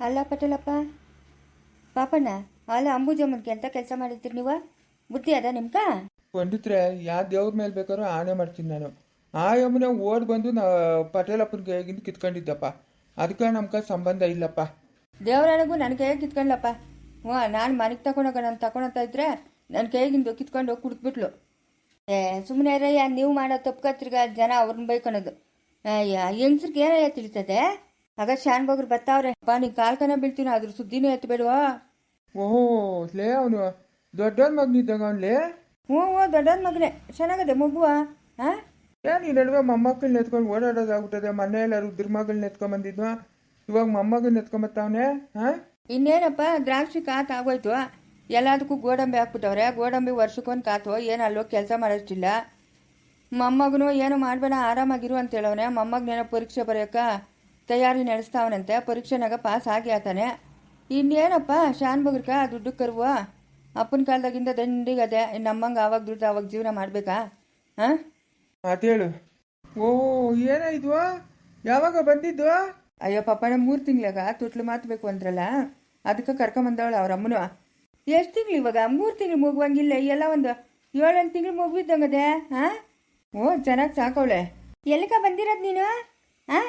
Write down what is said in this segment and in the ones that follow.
ಅಲ್ಲ ಪಟೇಲಪ್ಪ. ಪಾಪಣ್ಣ ಅಲ್ಲ ಅಂಬುಜಮ್ಮನ್ಗೆ ಅಂತ ಕೆಲಸ ಮಾಡಿರ್ತೀರಿ ನೀವು? ಬುದ್ಧಿ ಅದ ನಿಮ್ಗ ಪಂಡಿತ್ರೆ ಯಾವ ದೇವ್ರ ಮೇಲೆ ಬೇಕಾದ್ರು ಆಣೆ ಮಾಡ್ತೀನಿ ನಾನು. ಆ ಯಮ್ಮನ ಓಡ್ ಬಂದು ನಾ ಪಟೇಲಪ್ಪನಿಗೆ ಹೇಗಿಂದ ಕಿತ್ಕೊಂಡಿದ್ದಪ್ಪ. ಅದಕ್ಕೆ ನಮ್ಗೆ ಸಂಬಂಧ ಇಲ್ಲಪ್ಪ. ದೇವರಾಣಗೂ ನನ್ನ ಕೈಯಾಗ ಕಿತ್ಕೊಂಡ್ಲಪ್ಪ. ಹ್ಞೂ ನಾನು ಮನೆಗೆ ತಗೊಂಡೋಗ ನಾನು ತಗೊಳಂತ ಇದ್ರೆ ನನ್ನ ಕೈಗಿಂದು ಕಿತ್ಕೊಂಡು ಹೋಗಿ ಕುಡ್ದ್ಬಿಟ್ಲು. ಏ ಸುಮ್ಮನೆ ರಯ್ಯ ನೀವು ಮಾಡೋ ತಪ್ಪು ತಿರ್ಗ ಜನ ಅವ್ರನ್ನ ಬೈಕೊಳೋದು. ಅಯ್ಯ ಹೆಂಗ್ಸ್ರಿಗೆ ಏನಯ್ಯ ತಿಳಿತದೆ? ಆಗ ಶಾನ್ ಬಗ್ರು ಬತ್ತಾವ್ರೆ. ಅಪ್ಪ ನೀ ಕಾಲ್ಕನ ಬೀಳ್ತೀನೋ ಅದ್ರ ಸುದ್ದಿನೂ ಎತ್ತಬೇಡವಾ ಓಹೋ ಲೇ ಅವನು. ದೊಡ್ಡವನ ಮಗನಿದ್ದಾಗ ಅವನ್ಲೇ? ಹ್ಞೂ ಹ್ಞೂ ದೊಡ್ಡವನ್ ಮಗನೇ. ಚೆನ್ನಾಗದೆ ಮಗುವ. ಹಾಂ? ಏನು ಈ ನಡುವೆ ಮೊಮ್ಮಕ್ಕಳನ್ನ ಎತ್ಕೊಂಡು ಓಡಾಡೋದಾಗ್ಬಿಟ್ಟದೆ ಮನೆ ಎಲ್ಲ ರುದ್ರ ನೆತ್ಕೊಂಡ್ ಎತ್ಕೊಂಬಂದಿದ್ವ ಇವಾಗ ಮೊಮ್ಮಗನ್ನ ಎತ್ಕೊಂಬತ್ತವನೆ ಹಾಂ? ಇನ್ನೇನಪ್ಪ ದ್ರಾಕ್ಷಿ ಕಾತ್ ಆಗೋಯ್ತು. ಎಲ್ಲದಕ್ಕೂ ಗೋಡಂಬಿ ಹಾಕ್ಬಿಟ್ಟವ್ರೆ. ಗೋಡಂಬಿ ವರ್ಷಕ್ಕೊಂದು ಕಾತು ಏನು ಅಲ್ಲೋ ಕೆಲಸ ಮಾಡೋಷ್ಟಿಲ್ಲ. ಮೊಮ್ಮಗನು ಏನು ಮಾಡಬೇಡ ಆರಾಮಾಗಿರು ಅಂತ ಹೇಳವನೆ ಮೊಮ್ಮಗನೇನೋ ಪರೀಕ್ಷೆ ಬರೆಯೋಕ ತಯಾರಿ ನಡೆಸ್ತಾವನಂತೆ. ಪರೀಕ್ಷೆನಾಗ ಪಾಸ್ ಆಗಿ ಆತಾನೆ. ಇನ್ನೇನಪ್ಪ? ಶಾನ್ ಬಗ್ರಕ ದುಡ್ಡು ಕರುವ. ಅಪ್ಪನ ಕಾಲದಾಗಿಂದ ದಂಡಿಗದೆ ನಮ್ಮಂಗೆ ಆವಾಗ ದುಡ್ಡು ಆವಾಗ ಜೀವನ ಮಾಡಬೇಕಾ? ಹಾಂ ಅದೇಳು ಓ ಏನಾಯ್ತು ಯಾವಾಗ ಬಂದಿದ್ದು ಅಯ್ಯೋ ಪಾಪನ ಮೂರು ತಿಂಗ್ಳಾಗ ತುಟ್ಲು ಮಾತಬೇಕು ಅಂದ್ರಲ್ಲ? ಅದಕ್ಕೆ ಕರ್ಕೊಂಬಂದವಳು ಅವ್ರ ಅಮ್ಮನು. ಎಷ್ಟು ತಿಂಗಳು ಇವಾಗ? ಮೂರು ತಿಂಗಳು ಮುಗುವಂಗಿಲ್ಲ. ಎಲ್ಲ ಒಂದು ಏಳೆಂಟು ತಿಂಗಳು ಮುಗಿದಂಗದೆ ಹಾ ಹಾಂ ಓ ಚೆನ್ನಾಗಿ ಸಾಕವಳೆ. ಎಲ್ಲಿಕ ಬಂದಿರೋದು ನೀನು? ಹಾಂ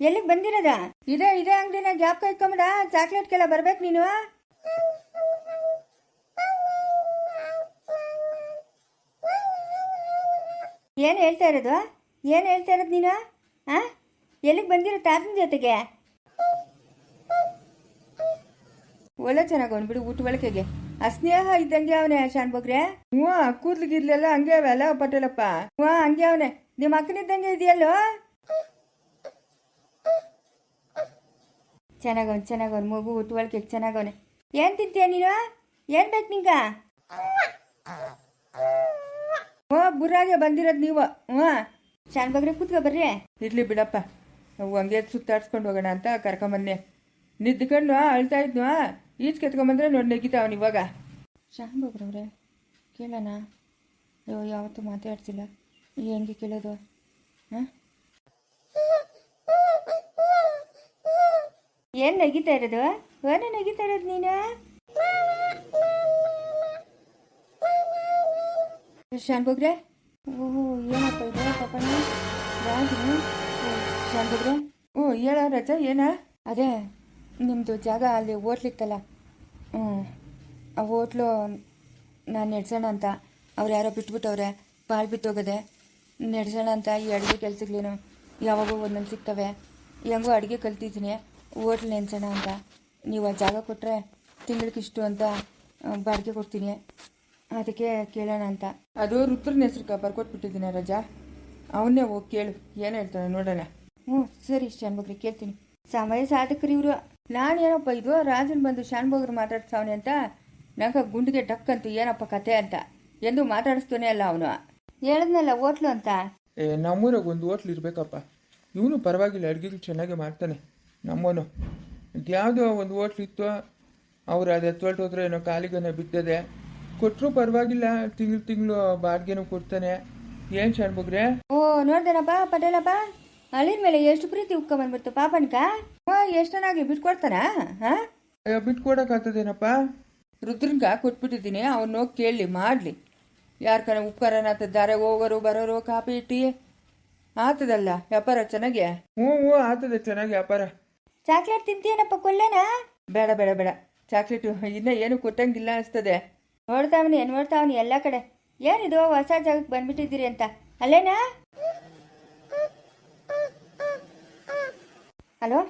ಎಲ್ಲಿಗೆ ಬಂದಿರದ? ಇದೇ ಇದೇ ಅಂಗಡಿನ ಗ್ಯಾಪ್ ಚಾಕ್ಲೇಟ್ ಚಾಕ್ಲೇಟ್ಗೆಲ್ಲ ಬರ್ಬೇಕು ನೀನು. ಏನು ಹೇಳ್ತಾ ಇರೋದು? ಏನು ಹೇಳ್ತಾ ಇರೋದು ನೀನು? ಆ? ಎಲ್ಲಿಗೆ ಬಂದಿರೋ ತಾತನ ಜೊತೆಗೆ? ಒಳ್ಳೆ ಚೆನ್ನಾಗಿ ಅವ್ನು ಬಿಡು ಊಟ ಬಳಕೆಗೆ ಅಸ್ನೇಹ ಸ್ನೇಹ ಇದ್ದಂಗೆ ಅವನೇ ಶಾನ್ ಬಗ್ರೆ ಹ್ಞೂ ಕೂದ್ಲು ಗಿರ್ಲೆಲ್ಲ ಹಂಗೆ ಅವೆಲ್ಲ ಪಟೇಲಪ್ಪ. ಹ್ಞೂ ಹಂಗೆ ಅವನೇ. ನಿಮ್ಮ ಅಕ್ಕನಿದ್ದಂಗೆ ಇದೆಯಲ್ಲೋ? ಚೆನ್ನಾಗವನ್ ಚೆನ್ನಾಗವ್ನು ಮಗು ಊಟ ಚೆನ್ನಾಗವ್ನೆ. ಏನು ತಿಂತೀಯ ನೀನು? ಏನು ಬೇಕು ನಿಂಗ? ಓ ಬುರ್ರಾಗೆ ಬಂದಿರೋದು ನೀವು. ಹ್ಞೂ ಶಾನ್ ಬಗ್ರೆ ಕೂತ್ಕೊ ಬರ್ರಿ. ಇರ್ಲಿ ಬಿಡಪ್ಪ. ನಾವು ಹಂಗೆ ಸುತ್ತಾಡ್ಸ್ಕೊಂಡು ಹೋಗೋಣ ಅಂತ ಕರ್ಕೊಂಬಂದೆ ನಿದ್ಕೊಂಡು ಅಳ್ತಾ ಇದ್ನು? ಈಚ್ ಕೆತ್ಕೊಂಬಂದ್ರೆ ನೋಡಿ ನೆಗಿತಾವನ್ ಇವಾಗ. ಶಾನ್ ಬಗ್ರವ್ರೆ ಕೇಳೋಣ? ಅಯ್ಯೋ ಯಾವತ್ತೂ ಮಾತಾಡ್ತಿಲ್ಲ ಹೆಂಗೆ ಕೇಳೋದು? ಹಾಂ ಏನು ನಗಿತಾ ಇರೋದು? ಏನು ನಗಿತಾ ಇರೋದು ನೀನು? ಶಾನ್ ಬೋಗ್ರೆ? ಓಹೋ, ಏನಪ್ಪ ಇದು? ಪಾಪಣ್ಣ? ಶಾನ್ ಬೋಗ್ರೆ? ಓ, ಹೇಳ ರಜಾ ಏನ? ಅದೇ ನಿಮ್ಮದು ಜಾಗ ಅಲ್ಲಿ ಓಟ್ಲಿತ್ತಲ್ಲ ಹ್ಞೂ ಆ ಹೋಟ್ಲು ನಾನು ನೆಡ್ಸೋಣ ಅಂತ. ಅವ್ರು ಯಾರೋ ಬಿಟ್ಬಿಟ್ಟವ್ರೆ, ಪಾಲ್ ಬಿತ್ತೋಗದೆ. ನಡೆಸೋಣ ಅಂತ ಈ ಅಡುಗೆ ಕೆಲ್ಸಗಳೇನು ಯಾವಾಗೋ ಒಂದೊಂದು ಸಿಗ್ತವೆ. ಹೆಂಗೋ ಅಡುಗೆ ಕಲ್ತಿದ್ದೀನಿ. ಹೋಟ್ಲ್ ನೆನ್ಸೋಣ ಅಂತ. ನೀವು ಆ ಜಾಗ ಕೊಟ್ಟರೆ ತಿಂಗಳಿಗಿಷ್ಟು ಅಂತ ಬಾಡಿಗೆ ಕೊಡ್ತೀನಿ. ಅದಕ್ಕೆ ಕೇಳೋಣ ಅಂತ. ಅದು ರುದ್ರನ ಹೆಸ್ರು ಬರ್ಕೊಟ್ಬಿಟ್ಟಿದ್ದೀನಿ ರಜಾ. ಅವನ್ನೇ ಹೋಗಿ ಕೇಳು. ಏನು ಹೇಳ್ತಾನೆ ನೋಡೋಣ. ಹ್ಞೂ ಸರಿ ಶಾನ್ಭೋಗ್ರಿ ಕೇಳ್ತೀನಿ. ಸಮಯ ಸಾಧಕರು ಇವರು. ನಾನು ಏನಪ್ಪ ಇದು ರಾಜನ್ ಬಂದು ಶಾನ್ಭೋಗ್ರು ಮಾತಾಡ್ಸವನೆ ಅಂತ? ನಂಗೆ ಗುಂಡಿಗೆ ಡಕ್ ಅಂತ ಏನಪ್ಪ ಕತೆ ಅಂತ. ಎಂದು ಮಾತಾಡಿಸ್ತಾನೆ ಅಲ್ಲ ಅವನು. ಹೇಳಿದ್ನಲ್ಲ ಹೋಟ್ಲು ಅಂತ? ಏ ನಮ್ಮೂರಾಗ ಒಂದು ಹೋಟ್ಲ್ ಇರಬೇಕಪ್ಪ. ಇವನು ಪರವಾಗಿಲ್ಲ ಅಡುಗೆಗಳು ಚೆನ್ನಾಗಿ ಮಾಡ್ತಾನೆ. ನಮ್ಮವನು ಯಾವುದೋ ಒಂದು ಓಟ್ಲಿತ್ತು. ಇತ್ತು ಅವ್ರು ಅದು ಎತ್ತೊಳ್ಟೋದ್ರೆ ಏನೋ ಕಾಲಿಗನೆ ಬಿದ್ದದೆ. ಕೊಟ್ಟರು ಪರವಾಗಿಲ್ಲ ತಿಂಗಳು ತಿಂಗಳು ಬಾಡಿಗೆನೂ ಕೊಡ್ತಾನೆ. ಏನು ಶಾಣ್ಬುಗ್ರೆ ಓ ನೋಡ್ದೇನಪ್ಪ ಪಟೇಲಪ್ಪ? ಅಳಿನ ಮೇಲೆ ಎಷ್ಟು ಪ್ರೀತಿ ಉಕ್ಕೊಂಬಂದ್ಬಿಡ್ತು ಪಾಪನ್ಕ? ಓ ಎಷ್ಟನಾಗ್ಲಿ ಬಿಟ್ಕೊಡ್ತಾನ ಹಾಂ? ಅಯ್ಯೋ ಬಿಟ್ಕೊಡಕ್ಕಾಗ್ತದೇನಪ್ಪ? ರುದ್ರನ್ಗ ಕೊಟ್ಬಿಟ್ಟಿದ್ದೀನಿ ಅವ್ನು ಹೋಗಿ ಕೇಳಲಿ ಮಾಡಲಿ. ಯಾರ ಕಣ ಉಪ್ಕಾರನ ದಾರೆ ಹೋಗೋರು ಬರೋರು ಕಾಪಿ ಟೀ ಆತದಲ್ಲ ವ್ಯಾಪಾರ ಚೆನ್ನಾಗಿ ಹ್ಞೂ ಹ್ಞೂ ಆಗ್ತದೆ ಚೆನ್ನಾಗಿ ವ್ಯಾಪಾರ. ಚಾಕ್ಲೇಟ್ ತಿಂತೀಯನಪ್ಪ ಕೊಲ್ಲೇನಾ ಬೇಡ ಬೇಡ ಬೇಡ. ಚಾಕ್ಲೇಟ್ ಇನ್ನೂ ಏನು ಕೊಟ್ಟಂಗಿಲ್ಲ ಅನಿಸ್ತದೆ. ನೋಡ್ತಾವನಿ ನೋಡ್ತಾವನಿ ಎಲ್ಲ ಕಡೆ. ಏನಿದು ಹೊಸ ಜಾಗಕ್ಕೆ ಬಂದ್ಬಿಟ್ಟಿದ್ದೀರಿ ಅಂತ? ಅಲ್ಲೇನಾ? ಹಲೋ?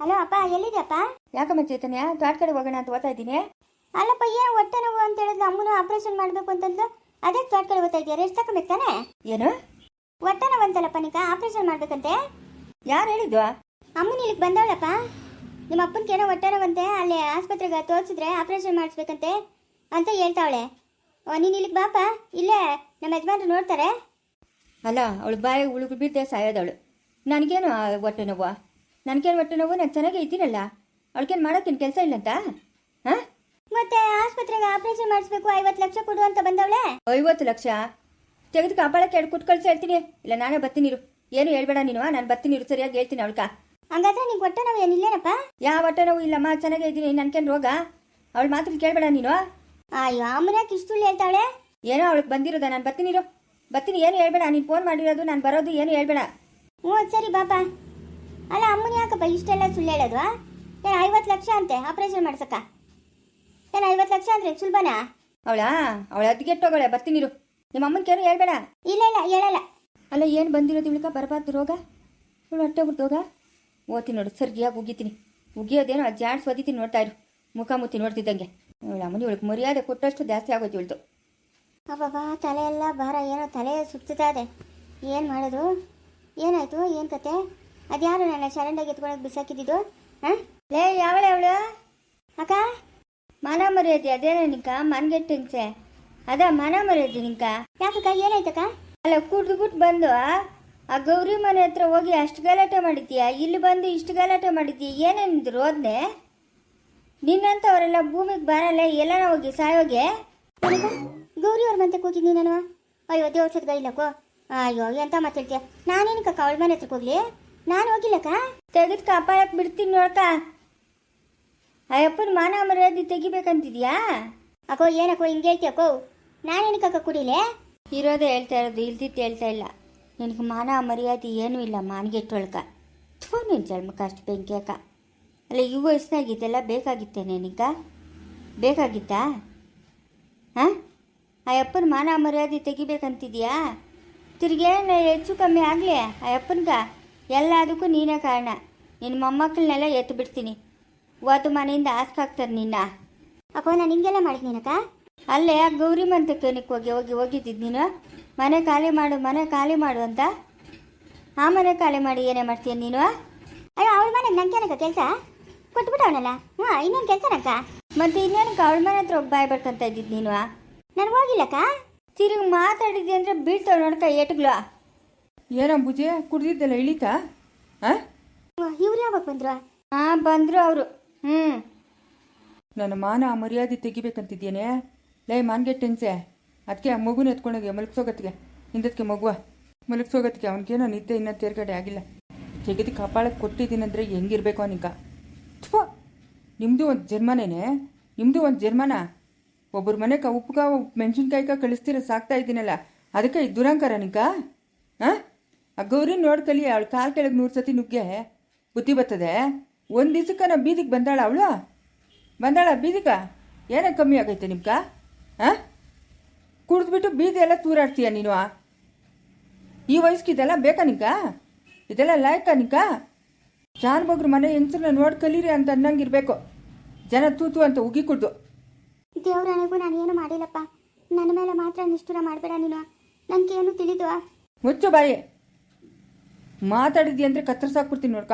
ಹಲೋ ಅಪ್ಪ ಎಲ್ಲಿದ್ಯಪ್ಪ? ಯಾಕಮ್ಮ ಚೈತನ್ಯ? ತೋಟ ಕಡೆ ಹೋಗೋಣ ಅಂತ ಓದ್ತಾ ಇದ್ದೀನಿ. ಅಲ್ಲಪ್ಪ ಏನು ಹೊಟ್ಟೆ ನೋವು ಅಂತ ಹೇಳಿದ್ಲು? ಅಮ್ಮನ ಆಪರೇಷನ್ ಮಾಡಬೇಕು ಅಂತಂದ್ಲು. ಅದೇ ತೋಟ ಕಡೆ ಓದ್ತಾ ಇದೆಯಾ ರೆಸ್ಟ್ ತಗೊಬೇಕು ತಾನೆ ಏನು? ಹೊಟ್ಟೆ ನೋವು ಅಂತಲ್ಲಪ್ಪ ನಿಕ ಆಪರೇಷನ್ ಮಾಡ್ಬೇಕಂತೆ? ಯಾರು ಹೇಳಿದ್ವಾ ಅಮ್ಮನ ಇಲ್ಲಿಗೆ ಬಂದವಳಪ್ಪ? ನಿಮ್ಮ ಅಪ್ಪನಿಗೆ ಏನೋ ಒಟ್ಟಾರವಂತೆ ಅಲ್ಲಿ ಆಸ್ಪತ್ರೆಗೆ ತೋರಿಸಿದ್ರೆ ಆಪರೇಷನ್ ಮಾಡಿಸ್ಬೇಕಂತೆ ಅಂತ ಹೇಳ್ತಾವಳೆ. ನೀನು ಇಲ್ಲಿಗೆ ಬಾಪ ಇಲ್ಲೇ ನಮ್ಮ ಯಜಮಾನ್ರು ನೋಡ್ತಾರೆ. ಅಲ್ಲ ಅವಳು ಬಾಯಿ ಉಳುಗು ಬಿದ್ದೆ ಸಾಯೋದವಳು. ನನಗೇನು ಒಟ್ಟು ಹೊಟ್ಟೆ ನೋವು? ನನಗೇನು ಹೊಟ್ಟೆ ನೋವು? ನಾನು ಚೆನ್ನಾಗೇ ಇದ್ದೀನಲ್ಲ. ಅವಳಿಗೇನು ಮಾಡೋಕ್ಕೇನು ಕೆಲಸ ಇಲ್ಲಂತ? ಹಾಂ? ಮತ್ತೆ ಆಸ್ಪತ್ರೆಗೆ ಆಪರೇಷನ್ ಮಾಡಿಸ್ಬೇಕು ಐವತ್ತು ಲಕ್ಷ ಕೊಡು ಅಂತ ಬಂದವಳೆ? ಐವತ್ತು ಲಕ್ಷ? ತೆಗೆದು ಕಾಪಾಡಕ್ಕೆ ಎರಡು ಕುಟ್ ಕಳಿಸಿ ಹೇಳ್ತೀನಿ. ಇಲ್ಲ ನಾನೇ ಬರ್ತೀನಿ ಇರು. ಏನು ಹೇಳ್ಬೇಡ ನೀನು? ನಾನು ಬರ್ತೀನಿ ಇರು ಸರಿಯಾಗಿ ಹೇಳ್ತೀನಿ ಅವಳ್ಕ. ಹಂಗಾದ್ರೆ ನಿಂಗೆ ಹೊಟ್ಟೆ ನೋವು ಏನಿಲ್ಲೇನಪ್ಪ ಯಾವ ಹೊಟ್ಟೆ ನೋವು ಇಲ್ಲಮ್ಮ ಚೆನ್ನಾಗೇ ಇದ್ದೀನಿ ನನ್ಕೇನು ರೋಗ? ಅವಳು ಮಾತ್ರ ಕೇಳಬೇಡ ನೀನು. ಅಯ್ಯೋ ಅಮ್ಮನ್ಯಾಕೆ ಇಷ್ಟು ಹೇಳ್ತಾಳೆ? ಏನೋ ಅವಳಿಗೆ ಬಂದಿರೋದ ನಾನು ಬರ್ತೀನಿರು ಬರ್ತೀನಿ ಏನು ಹೇಳ್ಬೇಡ ನೀನು ಫೋನ್ ಮಾಡಿರೋದು ನಾನು ಬರೋದು ಏನು ಹೇಳ್ಬೇಡ. ಹ್ಞೂ ಸರಿ ಬಾಪ. ಅಲ್ಲ ಅಮ್ಮನ ಯಾಕಪ್ಪ ಇಷ್ಟೆಲ್ಲ ಸುಳ್ಳು ಹೇಳೋದು ಏನು ಐವತ್ತು ಲಕ್ಷ ಅಂತೆ ಆಪರೇಷನ್ ಮಾಡ್ಸಕ್ಕ? ಏನು ಐವತ್ತು ಲಕ್ಷ ಅಂದ್ರೆ ಸುಲಭನಾ? ಅವಳಾ ಅವಳ ಅದ್ಗೆಟ್ಟೋಗಳೆ ಬರ್ತೀನಿರು ನಿಮ್ಮ ಅಮ್ಮನ ಕೇಳು ಹೇಳ್ಬೇಡ. ಇಲ್ಲ ಇಲ್ಲ ಹೇಳಲ್ಲ. ಅಲ್ಲ ಏನು ಬಂದಿರೋದು ಇವಳಿಕ ಬರಬಾರ್ದು ರೋಗ? ಇವಳು ಹೊಟ್ಟೆ ಬಿಟ್ಟೋಗ ಓದ್ತೀನಿ ನೋಡು ಸರ್ಗಿಯಾಗಿ ಉಗಿತೀನಿ ಉಗಿಯೋದೇನೋ ಅದು ಜಾಡ್ಸ್ ಓದಿತೀನಿ ನೋಡ್ತಾ ಇರು. ಮುಖ ಮುತ್ತಿ ನೋಡ್ತಿದ್ದಂಗೆ. ಅಮ್ಮನಿ ಇವಳಿಗೆ ಮರ್ಯಾದೆ ಕೊಟ್ಟಷ್ಟು ಜಾಸ್ತಿ ಆಗೋದು ಇವಳ್ದು. ಅಬ್ಬಬ್ಬಾ ತಲೆ ಎಲ್ಲ ಭಾರ ಏನೋ ತಲೆ ಸುತ್ತಾ ಇದೆ. ಏನು ಮಾಡೋದು? ಏನಾಯ್ತು? ಏನು ಕತೆ? ಅದ್ಯಾರು ನನ್ನ ಶರಂಡಾಗಿ ಎತ್ಕೊಳಕ್ಕೆ ಬಿಸಾಕಿದ್ದು ಹಾಂ? ಲೇ ಯಾವಳೆ ಅವಳು? ಅಕ್ಕ? ಮನ ಮರ್ಯಾದೆ ಅದೇನ ನಿಂಕ? ಮನ್ಗೆಟ್ಟು ಹಿಂಸೆ ಅದ ಮನ ಮರ್ಯಾದೆ ನಿಂಕ? ಯಾಕಕ್ಕ ಏನಾಯ್ತಕ್ಕ? ಅಲ್ಲ ಕುಡ್ದು ಬಿಟ್ಟು ಬಂದು ಆ ಗೌರಿ ಮನೆ ಹತ್ರ ಹೋಗಿ ಅಷ್ಟು ಗಲಾಟೆ ಮಾಡಿದ್ದೀಯ ಇಲ್ಲಿ ಬಂದು ಇಷ್ಟು ಗಲಾಟೆ ಮಾಡಿದ್ದೀಯ ಏನೇನಿದ್ರು ರೋದ್ನೆ ನಿನ್ನಂಥವರೆಲ್ಲ ಭೂಮಿಗೆ ಬರಲ್ಲ, ಎಲ್ಲನ ಹೋಗಿ ಸಾಯೋಗೆ? ಗೌರಿ ಅವ್ರ ಮನೆಗೆ ಹೋಗಿದ್ನಿ ನಾನು ಅಯ್ಯೋ ದೇವಸ್ಥದ ಗೈಲಕ್ಕೋ ಅಯ್ಯೋ, ಎಂತ ಮಾತಾಡ್ತೀಯ? ನಾನೇನಕ್ಕ ಅವಳ ಮನೆ ಹತ್ರಕ್ಕೆ ಹೋಗ್ಲಿ? ನಾನು ಹೋಗಿಲ್ಲಕ್ಕ? ತೆಗೆದು ಕಾಪಾಡಕ್ ಬಿಡ್ತೀನಿ ನೋಡ್ಕ. ಅಯ್ಯಪ್ಪನ ಮಾನ ಮರ್ಯಾದೆ ತೆಗಿಬೇಕಂತಿದ್ಯಾ? ಅಕ್ಕೋ, ಏನಕ್ಕೋ ಹಿಂಗೆ ಹೇಳ್ತೀಯಕ್ಕೋ ನಾನೇನಕ್ಕ ಕುಡಿಲೆ? ಇರೋದೇ ಹೇಳ್ತಾ ಇರೋದು ಇಲ್ದಿತ್ತು ಹೇಳ್ತಾ ಇಲ್ಲ. ನಿನಗೆ ಮಾನ ಮರ್ಯಾದೆ ಏನೂ ಇಲ್ಲ ಮಾನ್ಗೆಟ್ಟೊಳ್ಕ ಥೂ ನಿನ್ನ ಜನ್ಮಕ್ಕೆ ಅಷ್ಟು ಬೆಂಕಿ ಅಕ್ಕ ಅಲ್ಲ ಈ ವಯಸ್ಸಿನಾಗ ಇದೆಲ್ಲ ಬೇಕಾಗಿತ್ತೆ ನಿನಗ? ಬೇಕಾಗಿತ್ತಾ? ಹಾಂ? ಆ ಅಪ್ಪನ ಮಾನ ಮರ್ಯಾದೆ ತೆಗಿಬೇಕಂತಿದ್ಯಾ? ತಿರ್ಗೇನು ಹೆಚ್ಚು ಕಮ್ಮಿ ಆಗಲಿ ಆ ಅಪ್ಪನ್ಗ? ಎಲ್ಲದಕ್ಕೂ ನೀನೇ ಕಾರಣ. ನಿನ್ನ ಮೊಮ್ಮಕ್ಕಳನ್ನೆಲ್ಲ ಎತ್ತು ಬಿಡ್ತೀನಿ ಓದು ಮನೆಯಿಂದ ಆಸ್ಕಾಗ್ತಾರೆ ನಿನ್ನ. ಅಪ್ಪ ನಾನು ಹಿಂಗೆಲ್ಲ ಮಾಡಿದ್ನೇನಕ್ಕ ಅಲ್ಲೇ ಆ ಗೌರಿ ಮಂತಕ್ಕೇನಕ್ಕೆ ಹೋಗಿ ಹೋಗಿ ಹೋಗಿದ್ದಿದ್ದು ನೀನು? ಮನೆ ಖಾಲಿ ಮಾಡು ಮನೆ ಖಾಲಿ ಮಾಡು ಅಂತ? ಆ ಮನೆ ಖಾಲಿ ಮಾಡಿ ಏನೇ ಮಾಡ್ತೀಯ ನೀನು? ಅಯ್ಯೋ ಅವಳ ಮನೆಗೆ ನಂಗೇನಕ್ಕ ಕೆಲಸ? ಕೊಟ್ಬಿಟ್ಟು ಅವನಲ್ಲ ಹ್ಞೂ ಇನ್ನೇನು ಕೆಲಸನಕ್ಕ ಮತ್ತೆ ಇನ್ನೇನಕ್ಕೆ ಅವಳ ಮನೆ ಹತ್ರ ಹೋಗಿ ಬಾಯ್ ಬರ್ಕೊಂತ ಇದ್ದಿದ್ದು ನೀನು? ನಾನು ಹೋಗಿಲ್ಲಕ್ಕ? ತಿರುಗಿ ಮಾತಾಡಿದ್ದೆ ಅಂದರೆ ಬೀಳ್ತಾವ ನೋಡ್ಕ ಏಟುಗಳು ಏನೋ ಬುಜೆ ಕುಡ್ದಿದ್ದೆಲ್ಲ ಇಳಿತಾ? ಹಾಂ ಇವ್ರು ಯಾವಾಗ ಬಂದ್ರು? ಹಾಂ ಬಂದರು ಅವರು. ಹ್ಞೂ ನನ್ನ ಮಾನ ಮರ್ಯಾದೆ ತೆಗಿಬೇಕಂತಿದ್ದೇನೆ. ಲೈ, ಮಾನ್ಗೆ ಟೆನ್ಸೆ ಅದಕ್ಕೆ ಆ ಮಗುನ ಎತ್ಕೊಂಡೋಗಿ ಮಲಗಿಸೋಗತ್ತಿಗೆ. ಹಿಂದಕ್ಕೆ ಮಗುವ. ಮಲಗಿಸೋಗತ್ತಿಗೆ. ಅವ್ನಿಗೇನೋ ನಿದ್ದೆ ಇನ್ನೂ ತೇರ್ಗಡೆ ಆಗಿಲ್ಲ. ತೆಗೆದು ಕಪಾಳಕ್ಕೆ ಕೊಟ್ಟಿದ್ದೀನಂದ್ರೆ ಹೆಂಗಿರಬೇಕು ಅವನಿಗ? ಥ್ವ ನಿಮ್ಮದು ಒಂದು ಜನ್ಮನೇನೆ ನಿಮ್ಮದು ಒಂದು ಜನ್ಮನ ಒಬ್ಬರ ಮನೆಗೆ ಉಪ್ಪುಗ ಮೆಣಸಿನ್ಕಾಯಿಗ ಕಳಿಸ್ತೀರ ಸಾಕ್ತಾ ಇದ್ದೀನಲ್ಲ, ಅದಕ್ಕೆ ಈ ದುರಂಕರ ನಿಂಕ? ಹಾಂ ಆ ಗೌರಿ ನೋಡ್ಕಲಿ ಅವಳು ಕಾಲು ಕೆಳಗೆ ನೂರು ಸತಿ ನುಗ್ಗೆ. ಬುದ್ಧಿ ಬರ್ತದೆ? ಒಂದು ದಿವ್ಸಕ್ಕೆ ನಾ ಬೀದಿಗೆ ಬಂದಾಳ ಅವಳು? ಬಂದಾಳ ಬೀದಿಗ? ಏನೇ ಕಮ್ಮಿ ಆಗೈತೆ ನಿಮ್ಗ ಹಾಂ? ಕುಡಿದ್ಬಿಟ್ಟು ಬೀದಿ ಎಲ್ಲ ತೂರಾಡ್ತೀಯ ನೀನು? ಈ ವಯಸ್ಸಿಗೆ ಇದೆಲ್ಲ ಬೇಕಾ ನಿಕ ಇದೆಲ್ಲ ಲಾಯಕ ನಿಕ ಜಾನ್ ಬಗ್ರು ಮನೆ ಹೆಂಗಸರನ್ನ ನೋಡಿ ಕಲೀರಿ ಅಂತ ಅನ್ನಂಗಿರ್ಬೇಕು. ಜನ ತೂತು ಅಂತ ಉಗಿ ಕುಡ್ದು. ನನಗೂ ನಾನು ಏನು ಮಾಡಿಲ್ಲಪ್ಪ. ನನ್ನ ಮೇಲೆ ಮಾತ್ರ ನಿಷ್ಠುರ ಮಾಡಬೇಡ ನೀನು. ನನಗೆ ಏನು ತಿಳಿದು? ಮುಚ್ಚು ಬಾಯಿ. ಮಾತಾಡಿದ್ದಿ ಅಂದ್ರೆ ಕತ್ತರಿಸಾಕ್ಬಿಡ್ತೀನಿ ನೋಡ್ಕ.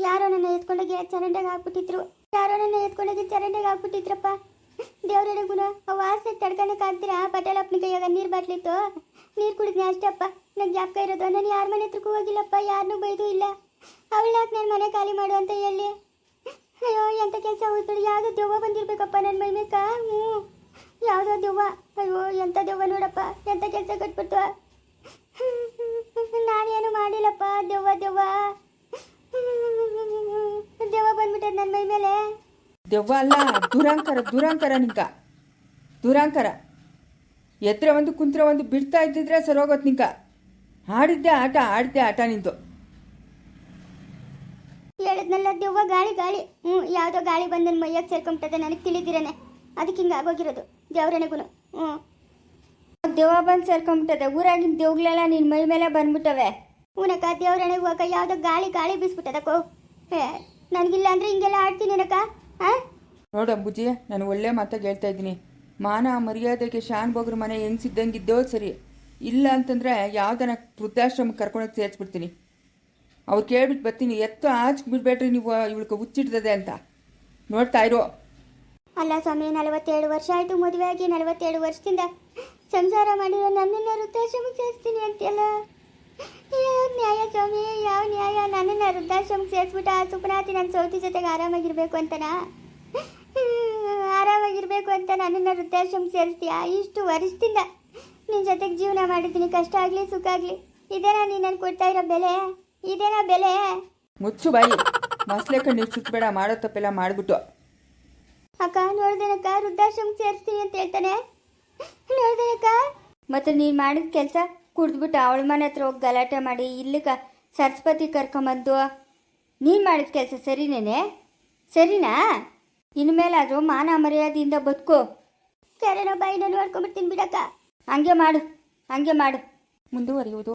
ಯಾರೋ ನನ್ನ ಎತ್ಕೊಂಡೋಗಿ ಚರಂಡಿಗೆ ಹಾಕ್ಬಿಟ್ಟಿದ್ರು. ಯಾರೋ ನನ್ನ ಎತ್ಕೊಂಡೋಗಿ ಚರಂಡಿಗೆ ಹಾಕ್ಬಿಟ್ಟಿದ್ರಪ್ಪ. ದೇವ್ರನೆಗೂ ಆ ವಾಸನೆ ತಡ್ಕೊಳಕ್ ಆಗ್ತೀರಾ ಪಟೇಲಪ್ಪನ ಕೈಯಾಗ ನೀರು ಬಾಟ್ಲಿತ್ತು. ನೀರು ಕುಡಿದ್ನಿ ಅಷ್ಟಪ್ಪ ನಂಗೆ ಜ್ಞಾಪಕ ಇರೋದು, ನಾನು ಯಾರ ಮನೆ ಹತ್ರಕ್ಕೂ ಹೋಗಿಲ್ಲಪ್ಪ ಯಾರನ್ನೂ ಬೈದು ಇಲ್ಲ. ಅವಳು ಯಾಕೆ ನನ್ನ ಮನೆ ಖಾಲಿ ಮಾಡು ಅಂತ ಹೇಳಿ? ಅಯ್ಯೋ ಎಂಥ ಕೆಲಸ ಹೋಗ್ಬಿಡಿ ಯಾವುದೋ ದೆವ್ವ ಬಂದಿರ್ಬೇಕಪ್ಪ ನನ್ನ ಮೈ ಮೇಕ? ಹ್ಞೂ ಯಾವುದೋ ದೆವ್ವ? ಅಯ್ಯೋ ಎಂಥ ದೆವ್ವ ನೋಡಪ್ಪ. ಎಂಥ ಕೆಲಸ ಕಟ್ಬಿಟ್ಟು ನಾನೇನು ಮಾಡಿಲ್ಲಪ್ಪ ದೆವ್ವ ದೆವ್ವ. ದೆವ್ವ ಬಂದ್ಬಿಟ್ಟದ ನನ್ನ ಮೈ ಮೇಲೆ. ದೆವ್ವ ಅಲ್ಲ ದುರಾಂಕರ ದುರಾಂಕರ ನಿಂಕ. ದುರಾಂಕರ. ಎತ್ತರ ಒಂದು ಕುಂತ್ರ ಒಂದು ಬಿಡ್ತಾ ಇದ್ದಿದ್ರೆ ಸರೋಗೋತ್ ನಿಂಕ. ಆಡಿದ್ದೆ ಆಟ ಆಡಿದ್ದೆ ಆಟ ನಿಂತು. ಹೇಳಿದ್ನಲ್ಲ ದೆವ್ವ ಗಾಳಿ ಗಾಳಿ. ಹ್ಞೂ ಯಾವುದೋ ಗಾಳಿ ಬಂದು ನನ್ನ ಮೈಯಾಗ ಸೇರ್ಕೊಂಬಿಟ್ಟದೆ ನನಗೆ ತಿಳಿದಿರೇನೆ. ಅದಕ್ಕೆ ಹಿಂಗೆ ಆಗೋಗಿರೋದು ದೇವ್ರನೆಗೂ ಹ್ಞೂ. ದೆವ್ವ ಬಂದು ಸೇರ್ಕೊಂಬಿಟ್ಟದೆ ಊರಾಗಿನ ದೇವ್ಗಳೆಲ್ಲ ನಿನ್ನ ಮೈ ಮೇಲೆ ಬಂದ್ಬಿಟ್ಟವೆ. ಹೂನಕ್ಕ ದೇವ್ರನೆಗೆ ಹೋಗ ಯಾವುದೋ ಗಾಳಿ ಗಾಳಿ ಬೀಸ್ಬಿಟ್ಟದಕ್ಕೋ. ಹೇ ನನಗಿಲ್ಲ ಅಂದರೆ ಹಿಂಗೆಲ್ಲ ಆಡ್ತೀನೇನಕ್ಕ ಹಾಂ ನೋಡು ಅಂಬುಜಿ ನಾನು ಒಳ್ಳೆ ಮಾತಾಗಿ ಹೇಳ್ತಾ ಇದ್ದೀನಿ. ಮಾನ ಮರ್ಯಾದೆಗೆ ಶಾನ್ ಬೋಗ್ರ ಮನೆ ಹೆಂಗ್ಸಿದ್ದಂಗಿದ್ದೋ ಸರಿ. ಇಲ್ಲ ಅಂತಂದ್ರೆ ಯಾವ್ದನ ವೃದ್ಧಾಶ್ರಮಕ್ಕೆ ಕರ್ಕೊಂಡೋಗಿ ಸೇರಿಸ್ಬಿಡ್ತೀನಿ. ಅವ್ರು ಕೇಳ್ಬಿಟ್ಟು ಬರ್ತೀನಿ ಎತ್ತು ಆಚೆ ಬಿಡ್ಬೇಡ್ರಿ ನೀವು ಇವಳಿಗೆ ಹುಚ್ಚಿಡ್ತದೆ ಅಂತ. ನೋಡ್ತಾ ಇರೋ. ಅಲ್ಲ ಸ್ವಾಮಿ ನಲವತ್ತೇಳು ವರ್ಷ ಆಯಿತು ಮದುವೆ ಆಗಿ ನಲವತ್ತೇಳು ವರ್ಷದಿಂದ ಸಂಸಾರ ಮಾಡಿರೋ ನನ್ನನ್ನು ವೃದ್ಧಾಶ್ರಮಕ್ಕೆ ಸೇರಿಸ್ತೀನಿ ಅಂತೆಲ್ಲ ನ್ಯಾಯ ಸ್ವಾಮಿ? ಯಾವ ನ್ಯಾಯ? ನನ್ನನ್ನು ವೃದ್ಧಾಶ್ರಮಕ್ಕೆ ಸೇರಿಸ್ಬಿಟ್ಟು ಆ ಸುಪ್ನಾತಿ ನನ್ನ ಸೌತಿ ಜೊತೆಗೆ ಆರಾಮಾಗಿರ್ಬೇಕು ಅಂತನಾ? ಆರಾಮಾಗಿರ್ಬೇಕು ಅಂತ ನನ್ನನ್ನು ವೃದ್ಧಾಶ್ರಮಕ್ಕೆ ಸೇರಿಸ್ತೀಯಾ? ಇಷ್ಟು ವರ್ಷದಿಂದ ನಿನ್ನ ಜೊತೆಗೆ ಜೀವನ ಮಾಡಿದ್ದೀನಿ. ಕಷ್ಟ ಆಗಲಿ ಸುಖ ಆಗಲಿ. ಇದೇನಾ ನೀನು ನನಗೆ ಕೊಡ್ತಾ ಇರೋ ಬೆಲೆ? ಇದೇನಾ ಬೆಲೆ? ಮುಚ್ಚು ಬಾಯಿ. ಮಸ್ಲೆ ಕಣ್ಣು ಸುತ್ತಬೇಡ ಮಾಡೋ ತಪ್ಪೆಲ್ಲ ಮಾಡಿಬಿಟ್ಟು. ಅಕ್ಕ ನೋಡ್ದೇನಕ್ಕ? ವೃದ್ಧಾಶ್ರಮಕ್ಕೆ ಸೇರಿಸ್ತೀನಿ ಅಂತ ಹೇಳ್ತಾನೆ. ನೋಡ್ದೇನಕ್ಕ? ಮತ್ತೆ ನೀನು ಮಾಡಿದ ಕೆಲಸ ಕುಡ್ದ್ಬಿಟ್ಟು ಅವಳ ಮನೆ ಹತ್ರ ಹೋಗಿ ಗಲಾಟೆ ಮಾಡಿ ಇಲ್ಲಿಗ ಸರಸ್ವತಿ ಕರ್ಕೊಂಬಂದು, ನೀನು ಮಾಡಿದ ಕೆಲಸ ಸರಿನೇನೆ? ಸರಿನಾ? ಇನ್ಮೇಲಾದರೂ ಮಾನ ಮರ್ಯಾದೆಯಿಂದ ಬದುಕು. ಕರೆನೋ ಬಾಯಿನ ನೋಡ್ಕೊಂಬಿಡ್ತೀನಿ ಬಿಡಕ್ಕ ಹಂಗೆ ಮಾಡು ಹಂಗೆ ಮಾಡು. ಮುಂದುವರಿಯುವುದು.